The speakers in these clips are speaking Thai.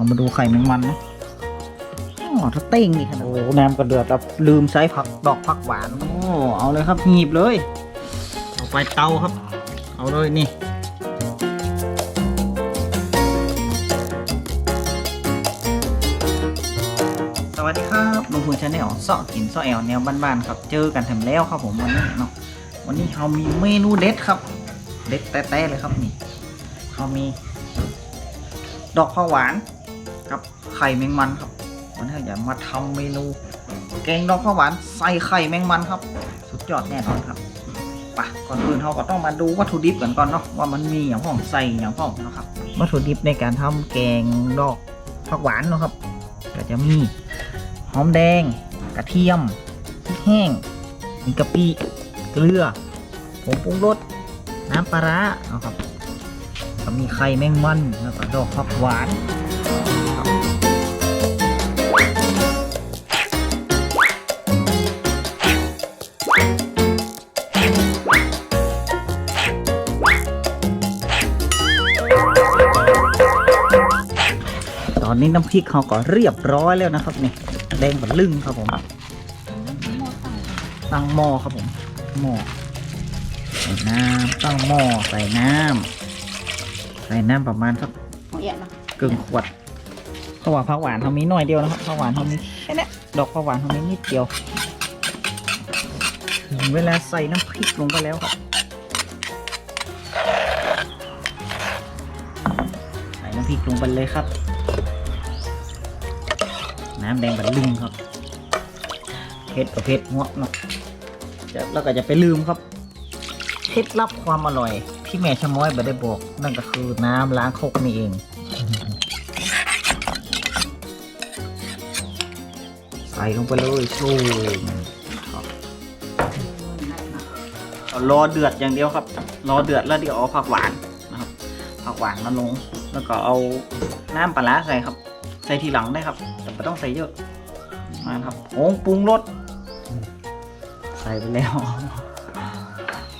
เอามาดูไข่แมงมันนะอ๋อถ้าเต้งนี่ขนาดโอ้น้ำกระเดือดแล้วลืมใช้ผักดอกผักหวานโอ้เอาเลยครับหีบเลยเอาไปเตาครับ เอาเลยนี่สวัสดีครับลุงพูนชาแนลเสาะกินเสาะแอลแนวบ้านๆครับ เจอกันแถมแล้วครับผมวันนี้เนาะวันนี้เขามีเมนูเด็ดครับ เด็ดแต้ๆเลยครับนี่เขามี ดอกข้าวหวานกับไข่แมงมันครับวันนี้อยากมาทำเมนู แกงดอกข้าวหวานใส่ไข่แมงมันครับ สุดยอดแน่นอนครับไปก่อนอื่นเราก็ต้องมาดูวัตถุดิบกันก่อนเนาะว่ามันมีอย่างพ่องใส่อย่างพ่องนะครับ วัตถุดิบในการทำแกงดอกผักหวานเนาะครับ ก็จะมีหอมแดง กระเทียมพริกแห้งมีกะปิเกลือผงปรุงรสน้ำปลาร้านะครับก็มีไข่แมงมันแล้วก็ดอกผักหวาน อนนี้น้ำพริกเขาก็เรียบร้อยแล้วนะครับนี่แดงแบบลึงครับผมตั้งหม้อครับผมหม้อใส่น้ำตั้งหม้อใส่น้ำใส่น้ำประมาณสักเอาเอียดมากึ่งขวดข้าวหวานผักหวานเขามีหน่อยเดียวนะครับข้าวหวานเขามีแค่เนี้ยดอกข้าวหวานเขามีนิดเดียวถึงเวลาใส่น้ำพริกลงไปแล้วครับใส่น้ำพริกลงไปเลยครับ น้ำแดงบัดลึงครับเผ็ดกับเผ็ดงวกเนาะจะแล้วก็จะไปลืมครับเคล็ดลับความอร่อยที่แม่ชะม้อยบ่ได้บอก นั่นก็คือน้ำล้างคกนี่เองใส่ลงไปเลยชูรอเดือดอย่างเดียวครับ รอเดือดแล้วเดี๋ยวเอาผักหวานนะครับผักหวานมาลง แล้วก็เอาน้ำปลาร้าใส่ครับ ส่ทีหลังได้ครับ แต่ไม่ต้องใส่เยอะมาครับผงปรุงรสใส่ไปแล้ว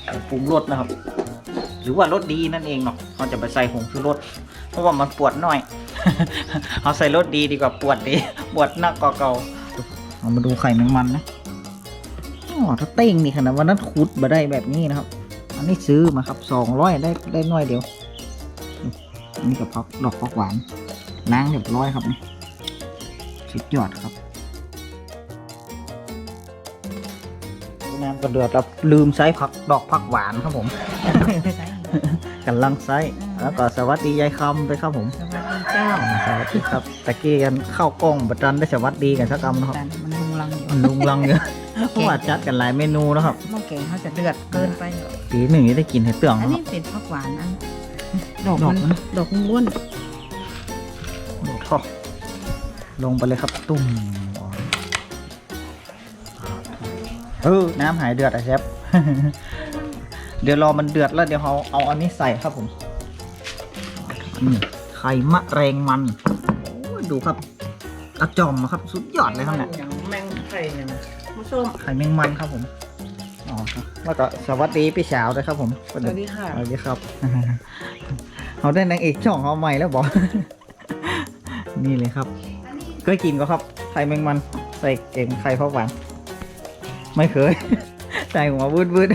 ผงปรุงรสนะครับ หรือว่ารสดีนั่นเองเนาะเขาจะไปใส่ผงชูรสเพราะว่ามันปวดหน่อย เอาใส่รสดีดีกว่าปวดดีปวดหนักกว่าเก่าเอามาดูไข่แมงมันนะอ๋อถ้าเต้งนี่ขนาดวันนั้นขุดมาได้แบบนี้นะครับ อันนี้ซื้อมาครับสองร้อยได้ได้น้อยเดียวอันนี้กับพักดอกพักหวาน ล้างเรียบร้อยครับนี่สุดยอดครับน้ำกระเดือดแล้วลืมใช้ผักดอกผักหวานครับผมกันลังไซแล้วก็สวัสดียายคำด้วยครับผมสวัสดีเจ้าสวัสดีครับตะกี้กันเข้ากล้องบัตันได้สวัสดีกันสักคำนะครับมันลุงลังอยู่มันลุงลังเยอะเพราะว่าจัดกันหลายเมนูนะครับหม้อแกงเขาจะเดือดเกินไปปีหนึ่งนี้ได้กินให้เตืองอันนี้เป็นผักหวานอันดอกดอกมันดอกมันล้วน อ้ท่อลงไปเลยครับตุ่มเออน้ำหายเดือดอะเชฟเดี๋ยวรอมันเดือดแล้วเดี๋ยวเราเอาอันนี้ใส่ครับผมนี่ไข่มะแรงมันโอ้ยดูครับกระจอมครับสุดยอดเลยครับเนี่ยอย่างแมงไข่เนี่ยนะผู้ชมไข่แมงมันครับผมอ๋อครับแล้วก็สวัสดีพี่สาวด้วยครับผมสวัสดีค่ะสวัสดีครับเขาได้นางเอกช่องเขาใหม่แล้วบอก นี่เลยครับเคยกินก็ครับไข่แมงมันใส่เก่งไข่ข้าวหวานไม่เคยใส่หัววืดวืด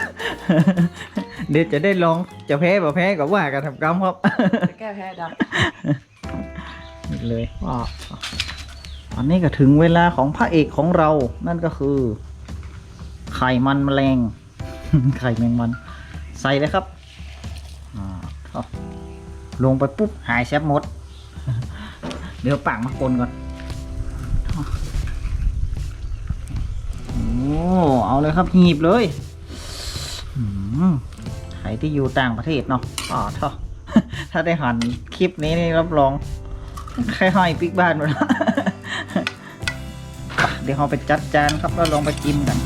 เดี๋ยวจะได้ลองจะแพ้บ่แพ้ก็ว่ากันทำกรรมครับแก้แพ้ดนี่เลยว่าอันนี้ก็ถึงเวลาของพระเอกของเรา นั่นก็คือ ไข่มันแมลง ไข่แมงมัน ใส่เลยครับอ่าเอาลงไปปุ๊บหายแซบหมด เดี๋ยวปากมาคนก่อน โอ้ เอาเลยครับหีบเลยใครที่อยู่ต่างประเทศเนาะอ๋อท่อถ้าได้หันคลิปนี้นี่รับรองแค่ห้อยปิกบ้านหมดแล้วเดี๋ยวเราไปจัดจานครับแล้วลองไปกินกัน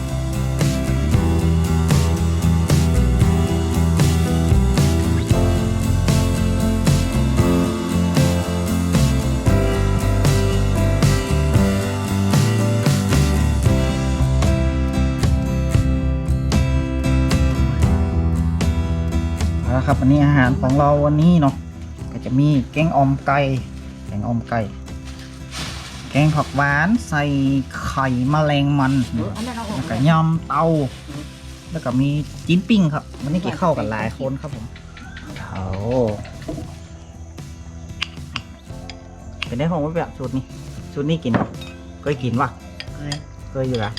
นนี้อาหารของเราวันนี้เนาะก็จะมีแกงออมไก่แกงออมไก่แกงผักหวานใส่ไข่แมลงมันเอออันนั้นเอาออแล้วกก็ยำเตา แล้วก็มีจิ้นปิ้งครับวันนี้กินข้าวกันหลายคนครับผมโอ้เป็นได้ของว่าแบบสูตรนี้สูตรนี้กินเคยกินวะเคยเคยอยู่ละ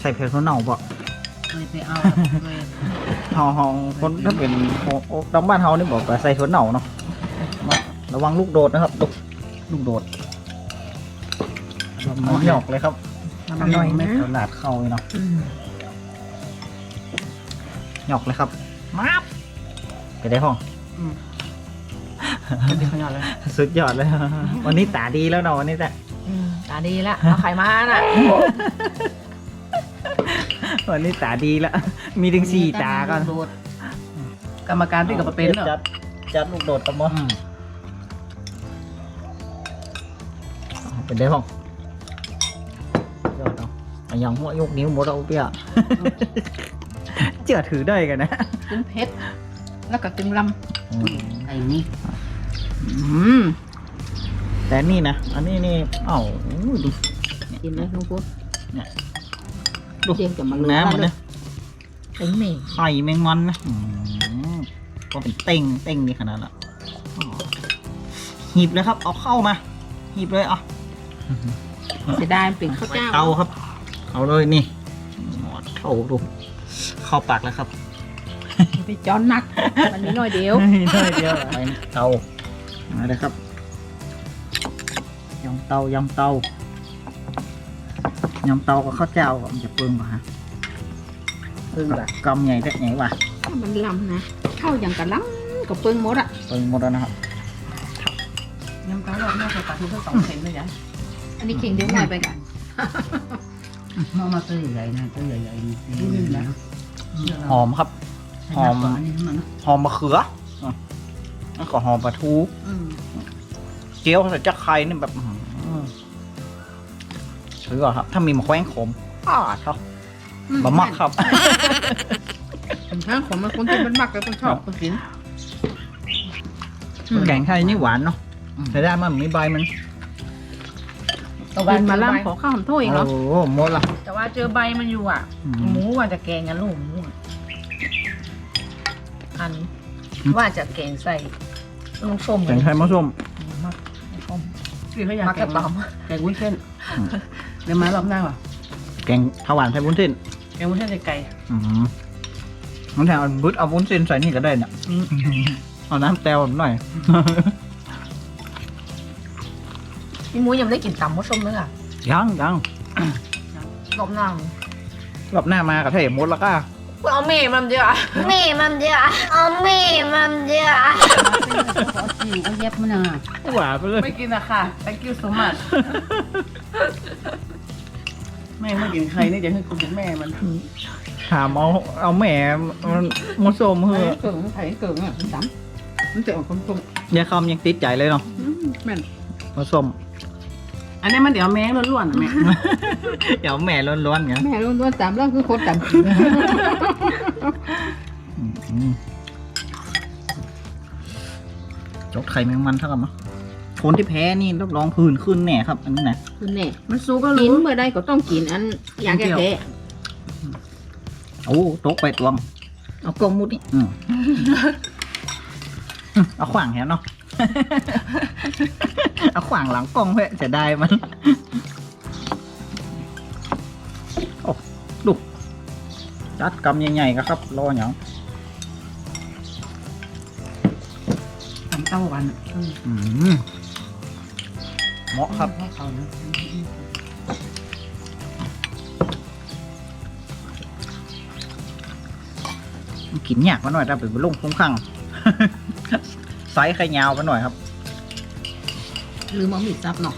ใส่เพลเขาเน่าปะเคยไปเอาเคย เฮาเฮาคนถ้าเป็นโอ้โอ้ดังบ้านเฮานี่บอกว่าใส่ถั่วเน่าเนาะระวังลูกโดดนะครับ ลูกลูกโดดหมอหยอกเลยครับอร่อยนะตลาดเข้าเลยเนาะอืมหยอกเลยครับมาบไปได้ห้องอืมเป็นขนาดเลยสุดยอดเลย วันนี้ตาดีแล้วเนาะวันนี้แต่อืมตาดีละเอาไข่มาน่ะ วันนี้ตาดีแล้วมีถึงสี่ตากันโดดกรรมการที่กับเป็นเหรอจัดจัดลูกโดดตะมอเป็นได้ห้องยอดเนาะอะยังหัวยกนิ้วหมดเอาเปี้ยเจือถือได้กันนะตึงเพชรแล้วก็ตึงลำไอ้นี่อืมแต่นี่นะ อันนี้นี่เอ้าอู้ดูกินเลยลุงปุ๊ ดูเจียงจะมาเลยน้ำมันนะถึงเมงไข่แมงมันนะอืมก็เป็นเต่งเต่งนี่ขนาดละอ๋อหีบเลยครับ เอาเข้ามา หีบเลยอะเสียดายเป็นข้าวเจ้าเตาครับ เอาเลยนี่หมอดเข้าดูเข้าปากแล้วครับไปจอนนัก มันมีน้อยเดียวน้อยเดียวไปเตามาเลยครับยำเตายำเตา ยำเตากับข้าวเจ้าอะมันจะเปิงป่ะฮะเพิ่งแบบกำใหญ่แต่ใหญ่ว่ะมันลำนะเข้าอย่างกับล้ำกับเปิ้งหมดอะเปิงหมดแล้วนะครับยังก้าวรอบหน้าใส่ปลาทูเพื่อสองเซนเลยจ้ะอันนี้เข่งเดียวหน่อยไปกันมามาตัวใหญ่ๆนะตัวใหญ่ๆนี่สิอืมนะหอมครับ หอมอันนี้มันหอมมะเขืออะแล้วก็หอมปลาทูอืมเกี๊ยวใส่จักไข่นี่แบบ อื้อหือถือว่าครับ ถ้ามีมะแขวนขมอ้าครับบะมักครับเป็นข้างของมันคนกินมันมักแล้วคนชอบคนกินอืมแกงไทยนี่หวานเนาะแต่ได้มันมีใบมันกินมาล่ำขอข้าวหอมถ้วยอีกเหรอโอ้โหหมดละแต่ว่าเจอใบมันอยู่อะอืมหมูว่าจะแกงกันลูกหมูอะอันอืมว่าจะแกงใส่ลูกส้มแกงไทยมะส้มมักส้มคือเขาอยากมักแกกระงป๋อมแกงวุ้นเส้นอืม เดี๋ยวมารอบหน้าว่ะแกงข้าวหวานใส่วุ้นเส้นแกงวุ้นเส้นใส่ไก่อืมน้ำแถมบึดเอาวุ้นเส้นใส่นี่ก็ได้เนี่ยเอาน้ำแตวหน่อย พี่มุ้ยยังได้กลิ่นตำมดส้มเลยอะยังยังกบหน้ารอบหน้ามากับเทพมดแล้วก็กูเอาเมย์มันเดียวเะมีมันเดียวเอาเมีมันเดียว จิ๋วก็เย็บมันอะ หวานไปเลย ไม่กินนะคะ thank you so much แม่ไม่กินใครนี่จะให้กูเป็นแม่มันถามเอาเอาแหม่มันมะส้มเฮ้อเกิงไข่เกิงอะมันดำมันจะออกคมยายคำยังติดใจเลยเนาะๆอืมแม่นมะส้มอันนี้มันเดี๋ยวแมงล้วนๆอะแม่เดี๋ยวแหม่ล้วนๆไงแม่ล้วนๆตามแล้วคือคนตามกินอืมจกไข่แมงมันเท่ากันมั้ย คนที่แพ้นี่รับรองผื่นขึ้นแน่ครับ อันนี้นะคือแน่มันสู้ก็กินเมื่อใดก็ต้องกินอันอยากแก้แพ้โอ้ตกไปตวง เอากลมมุดนี่อืมเอาขวางแหเนาะ เอาขวางหลังกล้องเพื่อจะได้มัน โอ้ดูจัดกำใหญ่ๆก็ครับ รออย่างทำเต้าวันอะอืมอื มเหมาะครับให้เขานะกินยากมาหน่อยถ้าเป็นลุ่งคุ้มข้างไซส์ไข่ยาวมาหน่อยครับหรือมันมีซับเนาะ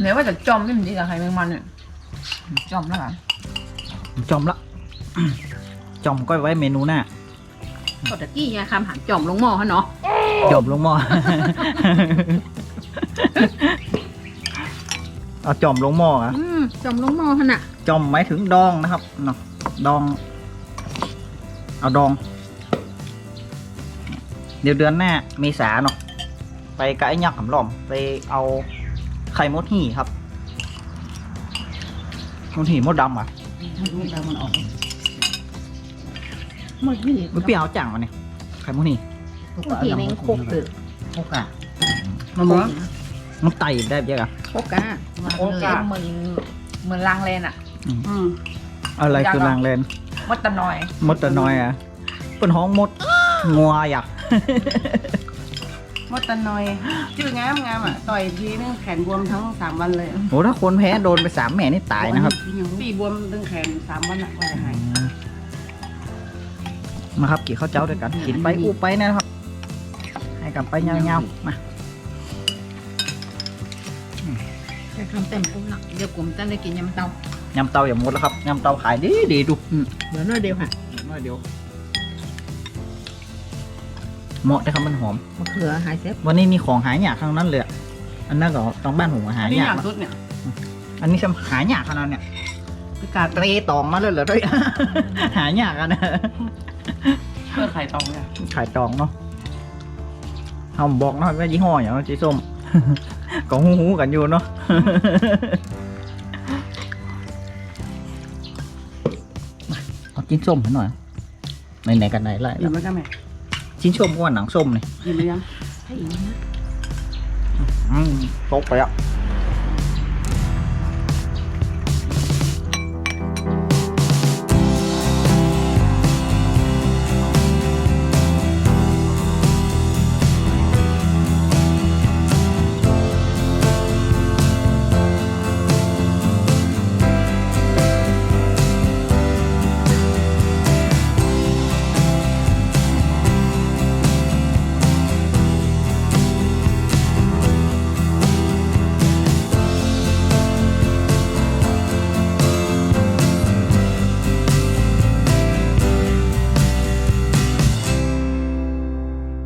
เนี่ยว่าจะจอมไม่มันดีกับใครแมงมันเนี่ยจอมแล้วเหรอจอมละ จอมก็ไว้เมนูหน้าก็ตะกี้ไงคำหันจอมลงหม้อฮะเนาะจอมลงหม้อ เอาจอมลงหม้ออะอืมจอมลงหม้อฮะน่ะจอมหมายถึงดองนะครับเนาะดอง เอาดอง เดี๋ยวเดือนหน้าเมษาเนาะไปกับไอ้ยักษ์ขำหล่อม ไปเอาไข่มดหี่ครับมดหี่มดดำอะให้ลูกเรามันออก มันพี่มันเปรี้ยวจังวะเนี่ยไข่มดหี่บางทีแมงโคกเกิดโคกอะมันบ่มันไต่ได้เยอะอะโคกะโคกะเหมือนเหมือนลางเลนอะอืมอะไรคือรางเลนมดตะนอย มดตะน้อยอะเป็นห้องมดงัวอยากมดตะนอยชื่องามงามอะต่อยทีนึงแขนบวมทั้งสามวันเลยโหถ้าคนแพ้โดนไปสามแม่นี่ตายนะครับปีบวมตั้งแขนสามวันอะว่าจะหาย มาครับกี่ข้าวเจ้าด้วยกันกินไปอู้ไปนะครับ ให้กันไปยาวๆมาจะทำเต็มกุ้งละเดี๋ยวกลุ่มจะได้กินยำเตายำเตาอย่าหมดแล้วครับยำเตาขายดีดีดูอืมเดี๋ยวน้อยเดียวค่ะน้อยเดียวเหมาะได้ครับมันหอมมะเขือหายเซฟวันนี้มีของหายากทั้งนั้นเลยอะอันนั้นก็ต้องบ้านผมหานี่ยาอกย่างสุดเนี่ย อันนี้ฉันหายากขนาดเนี่ยพิกาเตรตองมาเลยเหรอด้วยหายากอะนะ เพื่อไข่ตองเนี่ยขายตองเนาะเขาบอกเนาะว่ายี่ห้ออย่างเนาะจีส้ม ก็หูหูๆกันอยู่เนาะ เอาจิ้นส้มให้หน่อย ไหนๆกันไหนไรหยิบมากันไหมชิ้นส้มก็ว่าหนังส้มนี่หยิบมายังให้อีกนะอืมตกไปอะอ